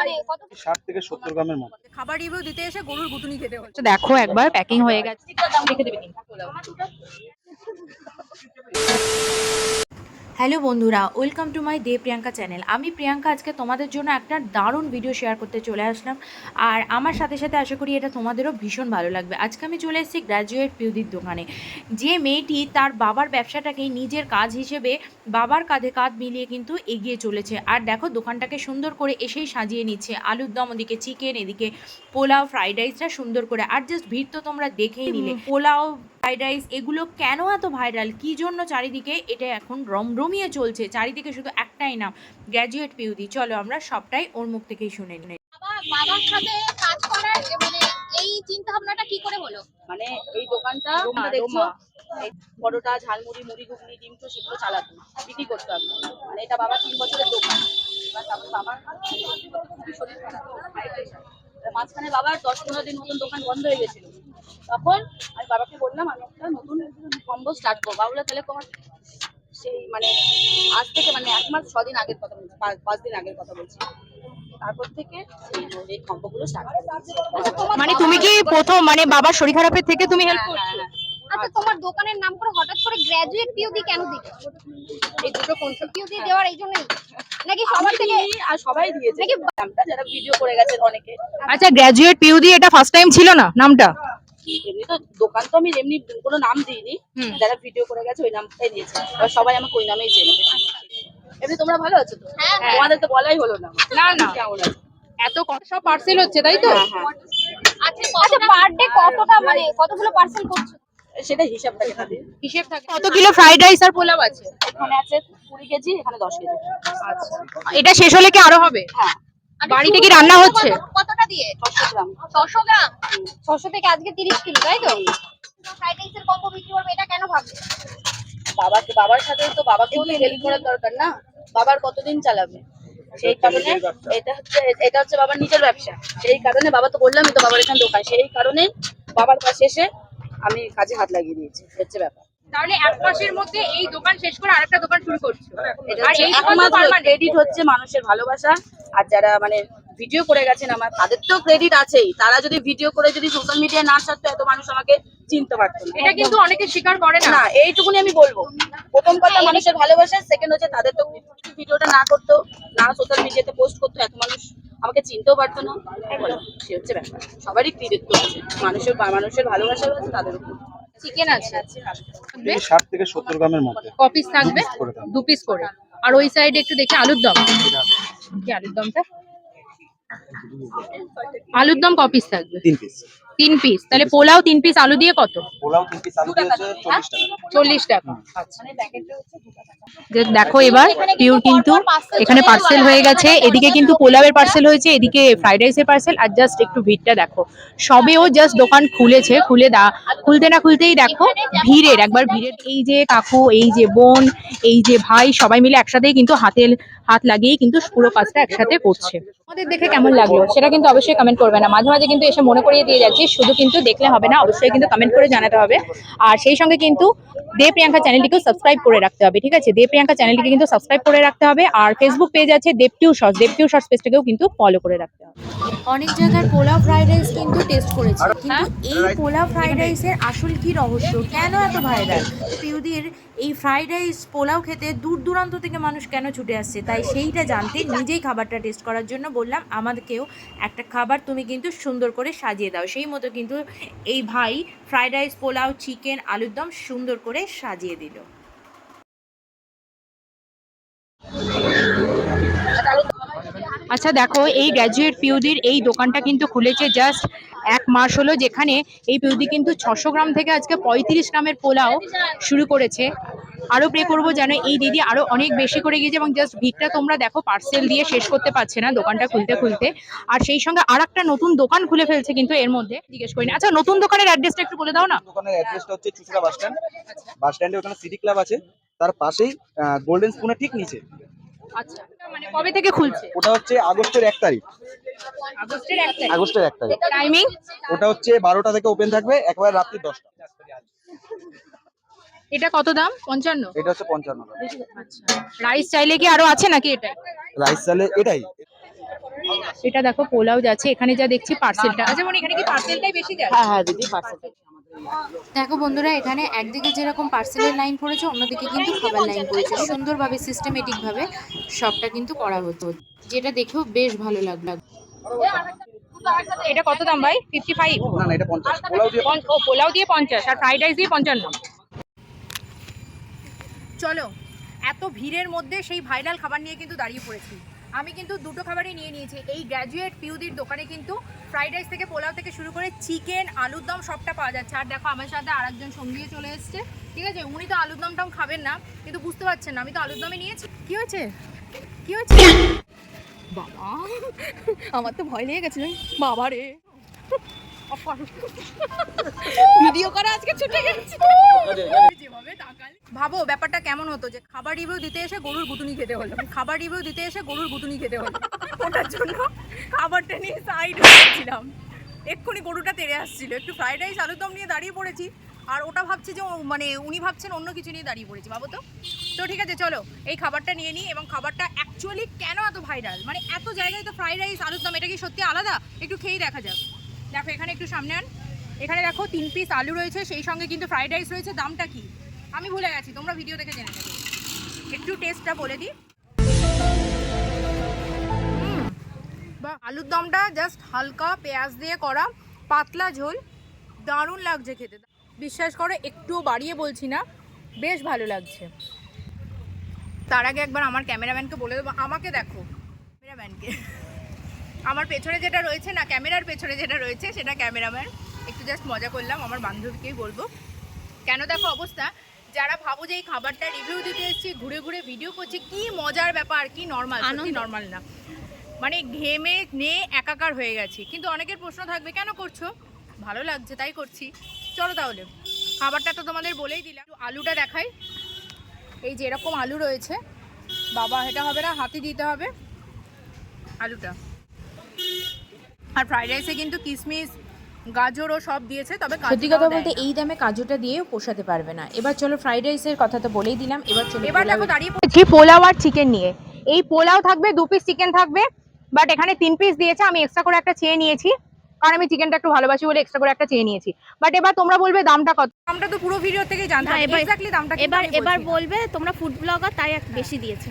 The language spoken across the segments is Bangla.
মানে কত ষাট থেকে সত্তর গ্রামের মতো। খাবার রিভিউ দিতে এসে গরুর গুতুনি খেতে হচ্ছে। দেখো একবার প্যাকিং হয়ে গেছে। হ্যালো বন্ধুরা welcome to my Dey Priyanka channel. আমি প্রিয়াঙ্কা আজকে তোমাদের জন্য একটা দারুণ ভিডিও শেয়ার করতে চলে আসলাম। আর আমার সাথে সাথে আশা করি এটা তোমাদেরও ভীষণ ভালো লাগবে। আজকে আমি চলে এসেছি গ্র্যাজুয়েট পিউদির দোকানে। যে মেয়েটি তার বাবার ব্যবসাটাকে নিজের কাজ হিসেবে বাবার কাঁধে কাঁধ মিলিয়ে কিন্তু এগিয়ে চলেছে। আর দেখো দোকানটাকে সুন্দর করে এসেই সাজিয়ে নিচ্ছে। আলুর দম ওদিকে চিকেন এদিকে পোলাও ফ্রাইড রাইসটা সুন্দর করে। আর জাস্ট ভিড় তো তোমরা দেখেই নিলে। পোলাও ফ্রাইড রাইস এগুলো কেন এত ভাইরাল কি জন্য চারিদিকে এটা এখন রমরমিয়ে চলছে চারিদিকে শুধু একটাই নাম গ্র্যাজুয়েট পিউদি চলো আমরা সবটাই ওর মুখ থেকেই শুনে নিই বাবার সাথে কাজ করার মানে এই চিন্তা ভাবনাটা কি করে হলো মানে এই দোকানটা দেখছ পরোটা ঝালমুড়ি মুড়ি ঘুগনি ডিম তো সেগুলো চালাতো বিক্রি করতো আমি মানে এটা বাবা তিন বছরের দোকান বাবার শরীর খারাপ high pressure। এবার মাঝখানে বাবার দশ পনেরো দিন মতন দোকান বন্ধ হয়ে গেছিল। তখন আমি বাবাকে বললাম আমি একটা নতুন কম্বো স্টার্ট করব। বাবুলা তাহলে তোমার সেই মানে আজ থেকে মানে এক মাস ছদিন আগের কথা বলছি পাঁচ- দিন আগের কথা বলছি। তারপর থেকে এই- কম্বোগুলো স্টার্ট মানে তুমি কি প্রথম মানে বাবার শরীর খারাপের থেকে তুমি হেল্প করছ। আচ্ছা তোমার দোকানের নাম করে হঠাৎ করে গ্র্যাজুয়েট পিউদি কেন দিলে? এই দুটো কোনটা পিউদি দেওয়ার এই জন্যই। নাকি সবার থেকে আর সবাই দিয়েছে। নাকি নামটা যারা ভিডিও করে গেছে অনেকে। আচ্ছা গ্র্যাজুয়েট পিউদি এটা ফার্স্ট টাইম ছিল না নামটা? এমনি তো দোকান তো আমি এমনি কোনো নাম দিইনি। যারা ভিডিও করে গেছে ওই নামটাই দিয়েছে। সবাই আমাকে ওই নামেই চেনে। এমনি তোমরা ভালো আছো তো? হ্যাঁ, হ্যাঁ। তোমাদের তো বলাই হলো না। না, না। কেমন আছো? এত কত সব পার্সেল হচ্ছে তাই তো? হ্যাঁ হ্যাঁ। আচ্ছা আচ্ছা পার ডে কতটা মানে কতগুলো পার্সেল করছ? সেটা হিসাবটা কেটে দিই হিসেব থাকে। কত কিলো ফ্রাইড রাইস আর পোলাও আছে? এখানে আছে কুড়ি কেজি এখানে দশ কেজি। আচ্ছা। এটা শেষ হলে কি আরও হবে? হ্যাঁ। আচ্ছা, বাড়িতে কি রান্না হচ্ছে? কতটা দিয়ে? ছশো গ্রাম। ছশো গ্রাম? ছশো থেকে আজকে তিরিশ কিলো তাই তো? ফ্রাইড রাইসের কম্বো বিক্রি করবে এটা কেন ভাবলে বাবাকে বাবার সাথে তো বাবাকেও তো হেল্প করার দরকার না। বাবার কতদিন চালাবে? সেই কারণে এটা হচ্ছে এটা হচ্ছে বাবার নিজের ব্যবসা। সেই কারণে বাবা তো বললামই তো বাবার এখানে দোকান। সেই কারণে বাবার পাশে এসে আমি কাজে হাত লাগিয়ে দিয়েছি হচ্ছে ব্যাপার। তাহলে এক মাসের মধ্যে এই দোকান শেষ করে আরেকটা দোকান শুরু করছ। আর এই একমাত্র ক্রেডিট হচ্ছে মানুষের ভালোবাসা আর যারা মানে ভিডিও করে গেছেন আমার তাদের তো ক্রেডিট আছেই। তারা যদি ভিডিও করে যদি সোশ্যাল মিডিয়ায় না ছাড়তো এত মানুষ আমাকে চিনতে পারতো না। এটা কিন্তু অনেকে স্বীকার করে না। না এইটুকুনি আমি বলব। প্রথম কথা মানুষের ভালোবাসা সেকেন্ড হচ্ছে তাদের তো ভিডিওটা না করতো না সোশ্যাল মিডিয়াতে পোস্ট করতো এত মানুষ আমাকে চিনতেও পারতো না। সে হচ্ছে ব্যাপার সবারই কৃতিত্ব আছে। মানুষের মানুষের ভালোবাসাও আছে তাদের উপর। চিকেন আছে। এই ষাট থেকে সত্তর গ্রামের মধ্যে। কপিস থাকবে। দু থাকবে। পিস করে। আর ওই সাইডে একটু দেখি আলুর দম। কি আলুর দমটা? আলুর দম। কপিস থাকবে? তিন পিস তিন পিস তাহলে পোলাও তিন পিস আলু দিয়ে কত? পোলাও তিন পিস আলু দিয়ে। হচ্ছে চল্লিশ টাকা। টাকা। মানে দেখো এবার পিওর কিন্তু এখানে পার্সেল হয়ে গেছে। এদিকে কিন্তু পোলাওয়ের পার্সেল হয়েছে এদিকে ফ্রাইড রাইসের পার্সেল আর জাস্ট একটু ভিড়টা দেখো। সবেও জাস্ট দোকান খুলেছে খুলে দা খুলতে না খুলতেই দেখো ভিড়ের একবার ভিড়ের। এই যে কাকু এই যে বোন এই যে ভাই সবাই মিলে একসাথেই কিন্তু হাতে হাত লাগিয়েই কিন্তু পুরো কাজটা একসাথে করছে। আমাদের দেখে কেমন লাগল? সেটা কিন্তু অবশ্যই কমেন্ট করবে না। মাঝে মাঝে কিন্তু এসে মনে করিয়ে দিয়ে যাচ্ছি। শুধু কিন্তু দেখলে হবে না অবশ্যই কিন্তু কমেন্ট করে জানাতে হবে। আর সেই সঙ্গে কিন্তু দে প্রিয়াঙ্কা চ্যানেলটিকেও সাবস্ক্রাইব করে রাখতে হবে ঠিক আছে? দে প্রিয়াঙ্কা চ্যানেলটিকে কিন্তু সাবস্ক্রাইব করে রাখতে হবে। আর ফেসবুক পেজ আছে দেবটিউ শর্টস দেবটিউ শর্টস পেজটাকেও কিন্তু ফলো করে রাখতে হবে। অনেক জায়গার পোলাও ফ্রাইড রাইস কিন্তু টেস্ট করেছি। কিন্তু এই পোলাও ফ্রাইড রাইসের আসল কি রহস্য? কেন এত ভাইরাল পিউদির এই ফ্রাইড রাইস পোলাও খেতে দূর দূরান্ত থেকে মানুষ কেন ছুটে আসছে? তাই সেইটা জানতে নিজেই খাবারটা টেস্ট করার জন্য বললাম, আমাদেরকেও একটা খাবার তুমি কিন্তু সুন্দর করে সাজিয়ে দাও। সেই মতো কিন্তু এই ভাই ফ্রাইড রাইস পোলাও চিকেন আলুর দম সুন্দর করে সাজিয়ে দিল। আচ্ছা দেখো, এই গ্র্যাজুয়েট পিউদির এই দোকানটা কিন্তু খুলেছে জাস্ট এক মাস হলো, যেখানে এই পিউদি কিন্তু ছশো গ্রাম থেকে আজকে পঁয়ত্রিশ গ্রামের পোলাও শুরু করেছে। আরও প্রে করব যেন এই দিদি আরও অনেক বেশি করে গিয়েছে এবং জাস্ট ভিড়টা তোমরা দেখো পার্সেল দিয়ে শেষ করতে পারছে না দোকানটা খুলতে খুলতে। আর সেই সঙ্গে আর একটা নতুন দোকান খুলে ফেলছে কিন্তু এর মধ্যে, জিজ্ঞেস করিনি। আচ্ছা নতুন দোকানের অ্যাড্রেসটা একটু বলে দাও না। দোকানের অ্যাড্রেসটা হচ্ছে বাস স্ট্যান্ড বাস স্ট্যান্ডে ওখানে সিটি ক্লাব আছে, তার পাশেই গোল্ডেন স্পুনের ঠিক নিচে। আচ্ছা মানে কবে থেকে খুলছে? ওটা হচ্ছে আগস্টের এক তারিখ। আগস্টের এক তারিখ। আগস্টের এক তারিখ। টাইমিং ওটা হচ্ছে বারোটা থেকে ওপেন থাকবে একবার রাত্রি দশটা। এটা কত দাম? পঞ্চান্ন? এটা হচ্ছে পঞ্চান্ন আচ্ছা। রাইস চাইলে কি আরও আছে নাকি এটা রাইস চালে এটাই। এটা দেখো পোলাও যাচ্ছে এখানে যা দেখছি পার্সেলটা আচ্ছা মানে এখানে কি পার্সেলটাই বেশি যায়? হ্যাঁ হ্যাঁ দিদি পার্সেল দেখো বন্ধুরা এখানে একদিকে যেরকম পার্সেলের লাইন পড়েছে অন্যদিকে কিন্তু খাবার লাইন পড়েছে। সুন্দরভাবে সিস্টেমেটিক ভাবে সবটা কিন্তু করা হতো। যেটা দেখেও বেশ ভালো লাগল। এটা কত দাম ভাই? ফিফটি ফাইভ না না এটা পঞ্চাশ। পোলাও দিয়ে ও পোলাও দিয়ে পঞ্চাশ। আর ফ্রাইড রাইস দিয়ে পঞ্চান্ন। চলো এত ভিড়ের মধ্যে সেই ভাইরাল খাবার নিয়ে কিন্তু দাঁড়িয়ে পড়েছি। আমি কিন্তু দুটো খাবারই নিয়ে নিয়েছি। এই গ্র্যাজুয়েট পিউদির দোকানে কিন্তু ফ্রাইড রাইস থেকে পোলাও থেকে শুরু করে চিকেন আলুর দম সবটা পাওয়া যাচ্ছে। আর দেখো, আমার সাথে আরেকজন সঙ্গীও চলে এসছে। ঠিক আছে? উনি তো আলুর দমটাও খাবেন না, কিন্তু বুঝতে পারছেন না। আমি তো আলুর দমই নিয়েছি। কী হয়েছে? কী হয়েছে? বাবা, আমার তো ভয় লেগে গেছে বাবা রে ভিডিও করা আজকে ছুটে গেছে। ভাবো, ব্যাপারটা কেমন হতো যে খাবার রিভিউ দিতে এসে গরুর গুতুনি খেতে হলো। খাবার রিভিউ দিতে এসে গরুর গুতুনি খেতে হলো। ওটার জন্য খাবারটা নিয়ে সাইড হয়েছিলাম এক্ষুনি গরুটা তেড়ে আসছিল। একটু ফ্রাইড রাইস আলুর দম নিয়ে দাঁড়িয়ে পড়েছি। আর ওটা ভাবছে যে মানে উনি ভাবছেন অন্য কিছু নিয়ে দাঁড়িয়ে পড়েছি। ভাবো তো। তো ঠিক আছে, চলো, এই খাবারটা নিয়ে নিই এবং খাবারটা অ্যাকচুয়ালি কেন এত ভাইরাল মানে এত জায়গায় তো ফ্রাইড রাইস আলুর দম, এটা কি সত্যি আলাদা? একটু খেয়েই দেখা যাক। দেখো এখানে একটু সামনে আন। এখানে দেখো তিন পিস আলু রয়েছে সেই সঙ্গে কিন্তু ফ্রাইড রাইস রয়েছে। দামটা কি? আমি ভুলে গেছি তোমরা ভিডিও দেখে জেনে নেবে। একটু টেস্টটা বলে দিই। বাহ, আলুর দমটা জাস্ট হালকা পেঁয়াজ দিয়ে করা পাতলা ঝোল। দারুণ লাগছে খেতে। বিশ্বাস করো একটুও বাড়িয়ে বলছি না বেশ ভালো লাগছে। তার আগে একবার আমার ক্যামেরাম্যানকে বলে দেবো আমাকে দেখো। ক্যামেরাম্যানকে। আমার পেছনে যেটা রয়েছে না ক্যামেরার পেছনে যেটা রয়েছে সেটা ক্যামেরাম্যান। একটু জাস্ট মজা করলাম আমার বান্ধবীকেই বলব। কেন দেখো অবস্থা? যারা ভাবো যে এই খাবারটা রিভিউ দিতে এসেছি ঘুরে ঘুরে ভিডিও করছি কি মজার ব্যাপার কি নর্মাল সত্যি নর্মাল না। মানে ঘেমে নে একাকার হয়ে গেছি। কিন্তু অনেকের প্রশ্ন থাকবে কেন করছ? ভালো লাগছে তাই করছি। চলো তাহলে খাবারটা তো তোমাদের বলেই দিলাম। একটু আলুটা দেখাই। এই যে এরকম আলু রয়েছে বাবা এটা হবে না হাতে দিতে হবে। আলুটা। আর ফ্রাইড রাইসে কিন্তু কিশমিশ গাজরও সব দিয়েছে তবে সত্যি কথা বলতে এই দামে কাজুটা দিয়েও পোষাতে পারবে না। এবার চলো ফ্রাইড রাইসের কথা তো বলেই দিলাম এবার চলো এবার দেখো দাঁড়িয়ে পড়েছি পোলাও আর চিকেন নিয়ে। এই পোলাও থাকবে দু পিস চিকেন থাকবে বাট এখানে তিন পিস দিয়েছে আমি এক্সট্রা করে একটা চেয়ে নিয়েছি কারণ আমি চিকেনটা একটু ভালোবাসি বলে এক্সট্রা করে একটা চেয়ে নিয়েছি। বাট এবার তোমরা বলবে দামটা কত? দামটা তো পুরো ভিডিও থেকেই জানতে এক্স্যাক্টলি দামটা এবার এবার বলবে তোমরা ফুড ব্লগার তাই এক বেশি দিয়েছে।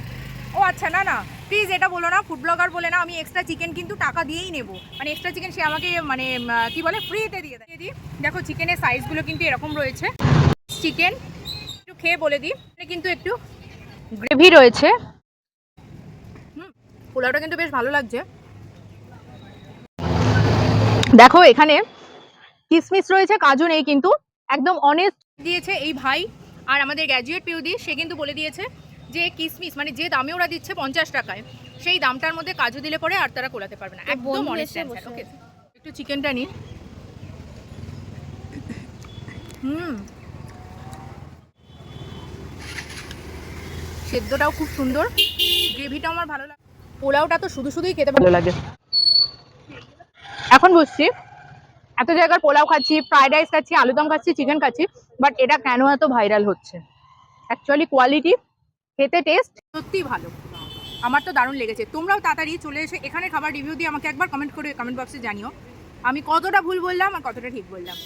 ও আচ্ছা না না। প্লিজ এটা বলো না ফুড ব্লগার বলে না, আমি এক্সট্রা চিকেন কিন্তু টাকা দিয়েই নেব। মানে এক্সট্রা চিকেন সে আমাকে মানে কি বলে ফ্রিতে দিয়ে দেয়। দিই। দেখো চিকেনের সাইজগুলো কিন্তু এরকম রয়েছে। চিকেন একটু খেয়ে বলে দিই। কিন্তু একটু গ্রেভি রয়েছে। হুম, পোলাওটা কিন্তু বেশ ভালো লাগছে। দেখো, এখানে কিসমিস রয়েছে, কাজু নেই কিন্তু। একদম অনেস্ট দিয়েছে এই ভাই। আর আমাদের গ্র্যাজুয়েট পিউদি সে কিন্তু বলে দিয়েছে। যে কিসমিস মানে যে দামে ওরা দিচ্ছে পঞ্চাশ টাকায় সেই দামটার মধ্যে কাজু দিলে পরে আর তারা কোলাতে পারবে না। একদম অনেস্ট ওকে একটু চিকেনটা নিন। হুম। সেদ্ধটাও খুব সুন্দর। গ্রেভিটাও আমার ভালো লাগে। পোলাওটা তো শুধু শুধুই খেতে ভালো লাগে। এখন বুঝছি এত জায়গার পোলাও খাচ্ছি ফ্রাইড রাইস খাচ্ছি আলুদম খাচ্ছি চিকেন খাচ্ছি বাট এটা কেন এত ভাইরাল হচ্ছে? অ্যাকচুয়ালি কোয়ালিটি খেতে টেস্ট সত্যিই ভালো। আমার তো দারুণ লেগেছে। তোমরাও তাড়াতাড়ি চলে এসে এখানে খাবার রিভিউ দিয়ে আমাকে একবার কমেন্ট করে কমেন্ট বক্সে জানিও। আমি কতটা ভুল বললাম আর কতটা ঠিক বললাম।